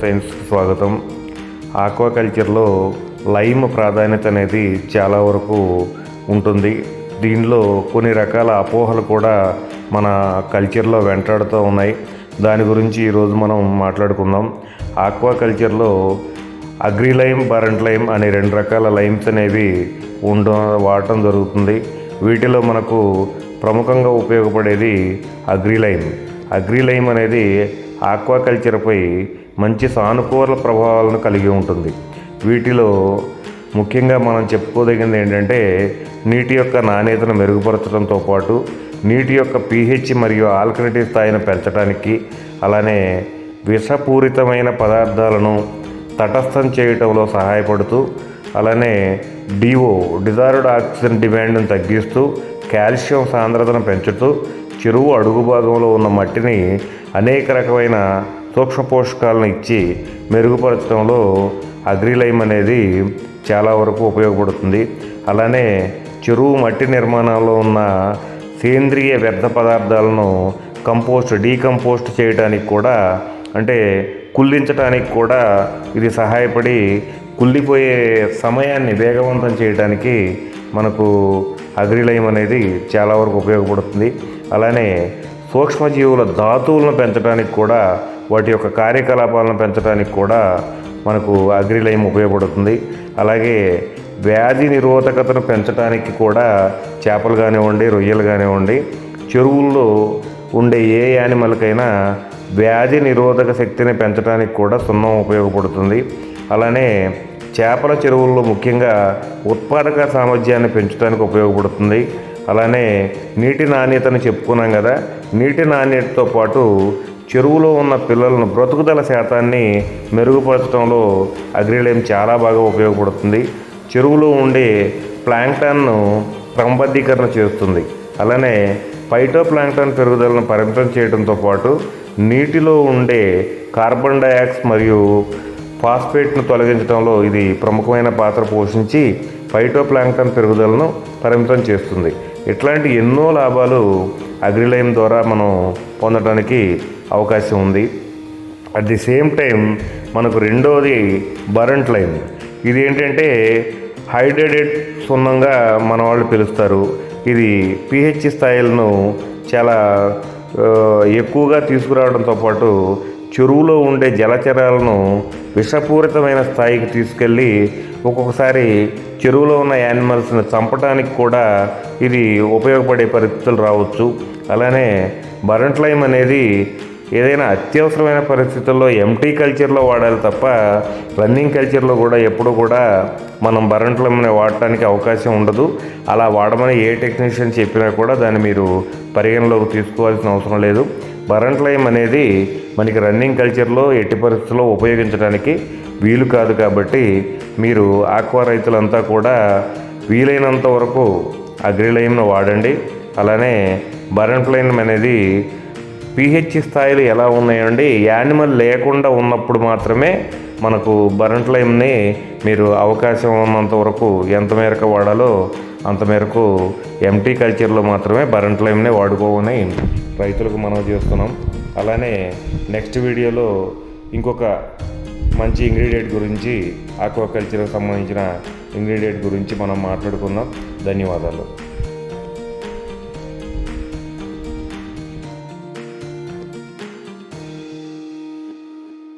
సైన్స్కి స్వాగతం. ఆక్వాకల్చర్లో లైమ్ ప్రాధాన్యత అనేది చాలా వరకు ఉంటుంది. దీనిలో కొన్ని రకాల అపోహలు కూడా మన కల్చర్లో వెంటాడుతూ ఉన్నాయి. దాని గురించి ఈరోజు మనం మాట్లాడుకుందాం. ఆక్వాకల్చర్లో అగ్రి లైమ్ బరెంట్ లైమ్ అనే రెండు రకాల లైమ్స్ అనేవి ఉండ వాడటం జరుగుతుంది. వీటిలో మనకు ప్రముఖంగా ఉపయోగపడేది అగ్రి లైమ్ అగ్రి లైమ్ అనేది ఆక్వాకల్చర్పై మంచి సానుకూల ప్రభావాలను కలిగి ఉంటుంది. వీటిలో ముఖ్యంగా మనం చెప్పుకోదగింది ఏంటంటే నీటి యొక్క నాణ్యతను మెరుగుపరచడంతో పాటు నీటి యొక్క పీహెచ్ మరియు ఆల్కలిటీ స్థాయిని పెంచడానికి అలానే విషపూరితమైన పదార్థాలను తటస్థం చేయటంలో సహాయపడుతూ అలానే డిఓ డిజైర్డ్ ఆక్సిజన్ డిమాండ్ను తగ్గిస్తూ కాల్షియం సాంద్రతను పెంచుతూ చెరువు అడుగు భాగంలో ఉన్న మట్టిని అనేక రకమైన సూక్ష్మ పోషకాలను ఇచ్చి మెరుగుపరచడంలో అగ్రిలైమ్ అనేది చాలా వరకు ఉపయోగపడుతుంది. అలానే చెరువు మట్టి నిర్మాణంలో ఉన్న సేంద్రియ వ్యర్థ పదార్థాలను కంపోస్ట్ డీకంపోస్ట్ చేయడానికి కూడా అంటే కుళ్ళించడానికి కూడా ఇది సహాయపడి కుళ్ళిపోయే సమయాన్ని వేగవంతం చేయడానికి మనకు అగ్రిలయం అనేది చాలా వరకు ఉపయోగపడుతుంది. అలానే సూక్ష్మజీవుల ధాతువులను పెంచడానికి కూడా వాటి యొక్క కార్యకలాపాలను పెంచడానికి కూడా మనకు అగ్రిలయం ఉపయోగపడుతుంది. అలాగే వ్యాధి నిరోధకతను పెంచడానికి కూడా చేపలు కానివ్వండి రొయ్యలు కానివ్వండి చెరువుల్లో ఉండే ఏ యానిమల్కైనా వ్యాధి నిరోధక శక్తిని పెంచడానికి కూడా సున్నం ఉపయోగపడుతుంది. అలానే చేపల చెరువుల్లో ముఖ్యంగా ఉత్పాదక సామర్థ్యాన్ని పెంచడానికి ఉపయోగపడుతుంది. అలానే నీటి నాణ్యతను చెప్పుకున్నాం కదా నీటి నాణ్యతతో పాటు చెరువులో ఉన్న పిల్లలను బ్రతుకుదల శాతాన్ని మెరుగుపరచడంలో అగ్రిలేమ్ చాలా బాగా ఉపయోగపడుతుంది. చెరువులో ఉండే ప్లాంక్టాన్ను క్రమబద్ధీకరణ చేస్తుంది. అలానే ఫైటో ప్లాంక్టాన్ పెరుగుదలను పరిమితం చేయడంతో పాటు నీటిలో ఉండే కార్బన్ డయాక్స్ మరియు ఫాస్ఫేట్ను తొలగించడంలో ఇది ప్రముఖమైన పాత్ర పోషించి ఫైటోప్లాంక్టన్ పెరుగుదలను పరిమితం చేస్తుంది. ఇట్లాంటి ఎన్నో లాభాలు అగ్రిలైన్ ద్వారా మనం పొందడానికి అవకాశం ఉంది. అట్ ది సేమ్ టైం మనకు రెండోది బరంట్ లైన్. ఇది ఏంటంటే హైడ్రేటెడ్ సున్నంగా మన వాళ్ళు పిలుస్తారు. ఇది పిహెచ్ స్థాయిలను చాలా ఎక్కువగా తీసుకురావడంతో పాటు చెరువులో ఉండే జలచరాలను విషపూరితమైన స్థాయికి తీసుకెళ్ళి ఒక్కొక్కసారి చెరువులో ఉన్న యానిమల్స్ని చంపడానికి కూడా ఇది ఉపయోగపడే పరిస్థితులు రావచ్చు. అలానే బరెంట్ లైమ్ అనేది ఏదైనా అత్యవసరమైన పరిస్థితుల్లో ఎంటీ కల్చర్లో వాడాలి తప్ప రన్నింగ్ కల్చర్లో కూడా ఎప్పుడు కూడా మనం బరెంట్లమ్ని వాడటానికి అవకాశం ఉండదు. అలా వాడమని ఏ టెక్నీషియన్ చెప్పినా కూడా దాన్ని మీరు పరిగణలోకి తీసుకోవాల్సిన అవసరం లేదు. బరంట్ లైమ్ అనేది మనకి రన్నింగ్ కల్చర్లో ఎట్టి పరిస్థితుల్లో ఉపయోగించడానికి వీలు కాదు కాబట్టి మీరు ఆక్వా రైతులంతా కూడా వీలైనంత వరకు అగ్రిలైమ్ను వాడండి. అలానే బరెంట్ లైమ్ అనేది పిహెచ్ స్థాయిలు ఎలా ఉన్నాయండి? యానిమల్ లేకుండా ఉన్నప్పుడు మాత్రమే మనకు బరెంట్ లైమ్ని మీరు అవకాశం ఉన్నంత వరకు ఎంత మేరకు వాడాలో అంత మేరకు ఎంటీ కల్చర్లో మాత్రమే బరెంట్ లైమ్నే వాడుకోమని రైతులకు మనం చేస్తున్నాం. అలానే నెక్స్ట్ వీడియోలో ఇంకొక మంచి ఇంగ్రీడియంట్ గురించి ఆక్వాకల్చర్కి సంబంధించిన ఇంగ్రీడియంట్ గురించి మనం మాట్లాడుకుందాం. ధన్యవాదాలు.